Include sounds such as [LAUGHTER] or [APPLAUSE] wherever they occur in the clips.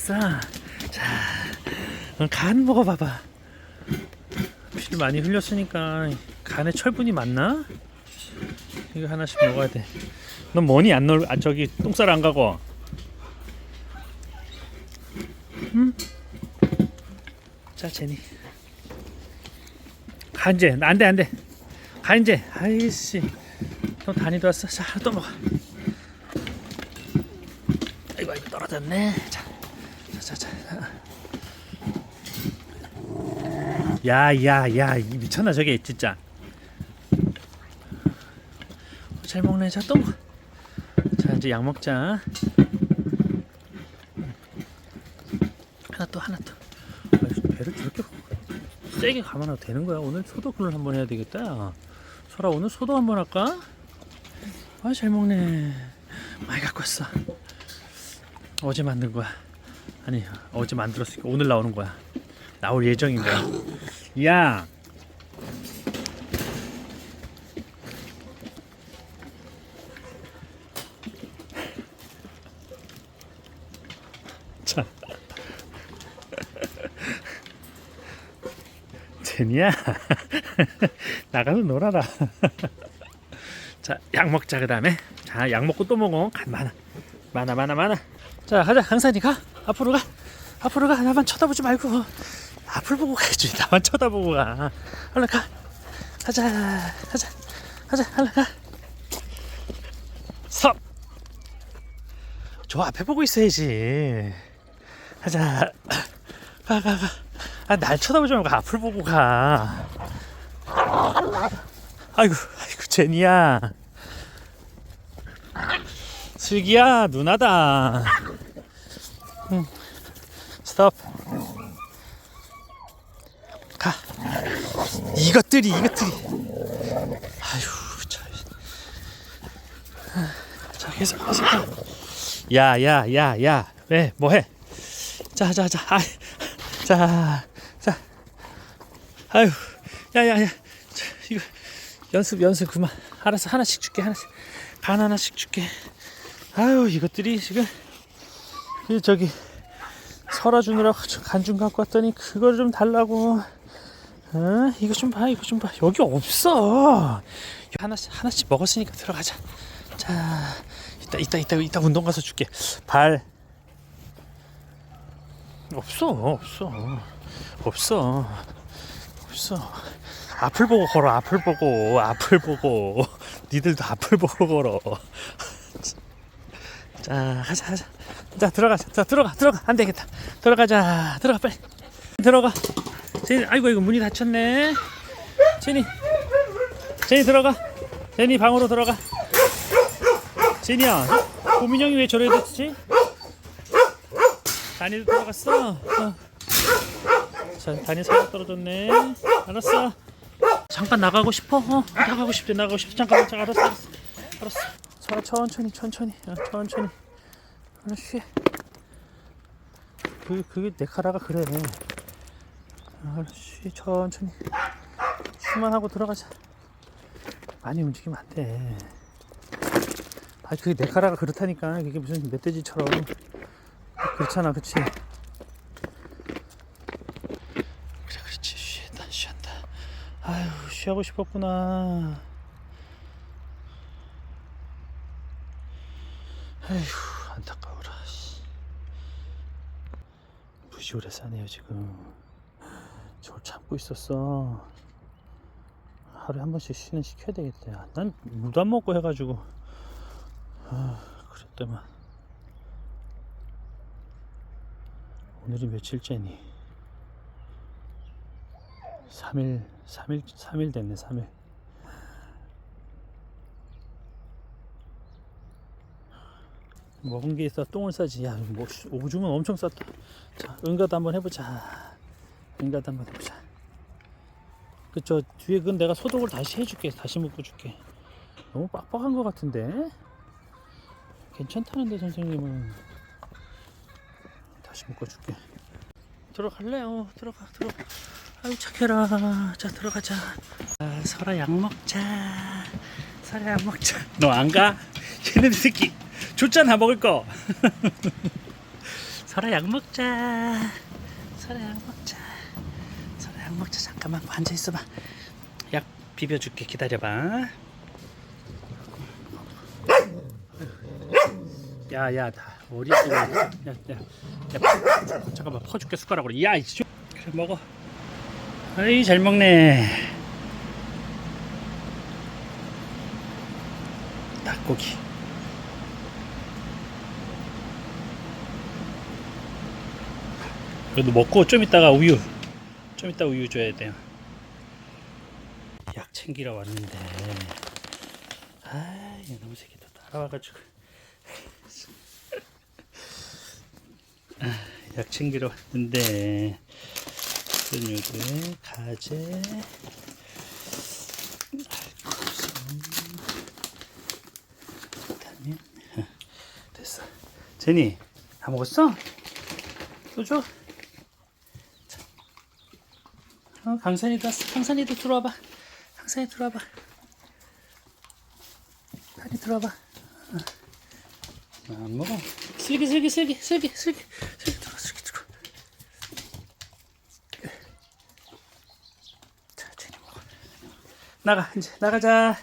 왔어. 자, 어, 간 먹어봐봐. 피를 많이 흘렸으니까 간에 철분이 많나? 이거 하나씩 먹어야 돼. 넌 뭐니 안 놀? 아 저기 똥싸러 안 가고. 음? 자 제니. 가 이제 안돼 안돼. 가 이제. 아이씨. 또 다니도 왔어. 자, 또 먹어. 아이고, 아이고 떨어졌네. 자, 자, 자, 자. 야, 야, 야, 이 미쳤나 저게 진짜. 잘 먹네. 자, 또 먹어. 자, 이제 약 먹자. 하나 또, 하나 또. 배를 저렇게 세게 감아놔도 되는 거야. 오늘 소독을 한번 해야 되겠다. 소라 오늘 소독 한번 할까? 아, 잘 먹네. 많이 갖고 왔어. 어제 만든 거야. 아니, 어제 만들었으니까 오늘 나오는 거야. 나올 예정인 거야. 야! 자. [LAUGHS] 제니야. [LAUGHS] 나가서 놀아라. [LAUGHS] 자, 약 먹자 그 다음에. 자, 약 먹고 또 먹어. 간 많아. 많아 많아 많아. 자, 가자. 강산이 가. 앞으로 가. 앞으로 가. 나만 쳐다보지 말고. 앞을 보고 가야지. [LAUGHS] 나만 쳐다보고 가. 얼른 가. 가자. 가자. 가자. 얼른 가. 섭. 저 앞에 보고 있어야지. 가자. 가, 가, 가. 아, 날 쳐다보지 말고 앞을 보고 가. 아이고, 아이고, 제니야. 슬기야, 누나다. 응. 스톱. 가. 이것들이, 이것들이. 아휴, 참. 자, 계속, 계속 가. 야, 야, 야, 야. 왜, 뭐 해? 자, 자, 자. 아, 자, 자. 아유, 야, 야, 야. 자, 이거 연습, 연습 그만. 알았어, 하나씩 줄게, 하나씩. 간 하나씩 줄게. 아유, 이것들이 지금 그 저기 설아 주느라고 간좀 갖고 왔더니 그걸 좀 달라고. 어? 이거 좀 봐, 이거 좀 봐. 여기 없어. 하나씩 하나씩 먹었으니까 들어가자. 자, 이따 이따 이따 이따 운동 가서 줄게. 발. 없어, 없어, 없어, 없어. 앞을 보고 걸어, 앞을 보고, 앞을 보고. [LAUGHS] 니들도 앞을 보고 걸어. 자, 가자, 가자. 자, 들어가자. 자, 들어가, 들어가. 안 되겠다. 들어가자. 들어가, 빨리. 들어가. 제니, 아이고, 이거 문이 닫혔네. 제니. 제니, 들어가. 제니, 방으로 들어가. 제니야, 고민형이 왜 저래 됐지? 다니도 들어갔어. 어. 자, 다니 살짝 떨어졌네. 알았어. 잠깐 나가고 싶어? 어, 나가고 싶대, 나가고 싶어. 잠깐, 잠깐, 알았어, 알았어. 알았어. 천천히, 천천히, 어, 천천히. 쉬. 그, 그게 내 카라가 그래. 아, 쉬, 천천히. 쉬만 하고 들어가자. 많이 움직이면 안 돼. 아, 그게 내 카라가 그렇다니까. 그게 무슨 멧돼지처럼. 그렇잖아, 그치? 그래, 그렇지. 쉬다, 쉬었다. 아유, 쉬하고 싶었구나. 아휴, 안타까워라. 씨. 무지 오래 싸네요, 지금. 저걸 참고 있었어. 하루에 한 번씩 쉬는 시켜야 되겠다. 난 물도 안 먹고 해가지고. 아, 그랬더만. 오늘이 며칠째니? 3일, 3일, 3일 됐네, 3일. 먹은 게 있어 똥을 싸지. 야, 뭐, 씨, 오줌은 엄청 쌌다. 자, 응가도 한번 해보자. 응가도 한번 해보자. 그저 뒤에 그건 내가 소독을 다시 해줄게. 다시 묶어줄게. 너무 빡빡한 것 같은데? 괜찮다는데 선생님은 다시 묶어줄게. 들어갈래요? 들어가, 들어가. 아유 착해라. 자 들어가자. 아, 설아 약 먹자. 설아 약 먹자. 너 안 가? [LAUGHS] 얘네 새끼 줬잖아 먹을 거. [LAUGHS] 설아 약 먹자. 설아 약 먹자. 설아 약 먹자. 잠깐만 앉아 있어봐. 약 비벼줄게. 기다려봐. 야야 다 어디 있어? 야야 잠깐만 퍼줄게 숟가락으로. 야 이씨. 그래 먹어. 아이 잘 먹네. 닭고기. 그래도 먹고 좀 이따가 우유 좀 이따 우유 줘야 돼요. 약 챙기러 왔는데. 아 이놈 새끼도 따라와가지고. 아, [LAUGHS] 약 챙기러 왔는데. 근육에 가재. [LAUGHS] 됐어. 제니 다 먹었어? 또 줘? 어, 강산이도 왔어. 강산이도 들어와봐. 강산이 들어와봐. 다리 들어와봐. 어. 안 먹어. 슬기, 슬기, 슬기, 슬기, 슬기, 슬기 들어, 슬기 들어. 자, 제니 먹어. 나가, 이제 나가자.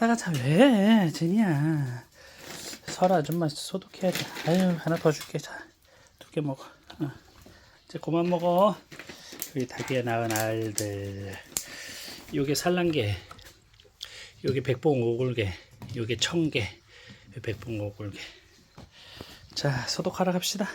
나가자. 왜, 제니야. 설아 아줌마 소독해야지. 아유, 하나 더 줄게. 자, 두 개 먹어. 어. 이제 그만 먹어. 우리 닭에 낳은 알들. 요게 산란계 요게 백봉 오골계 요게 요 백봉 오골계. 자 소독하러 갑시다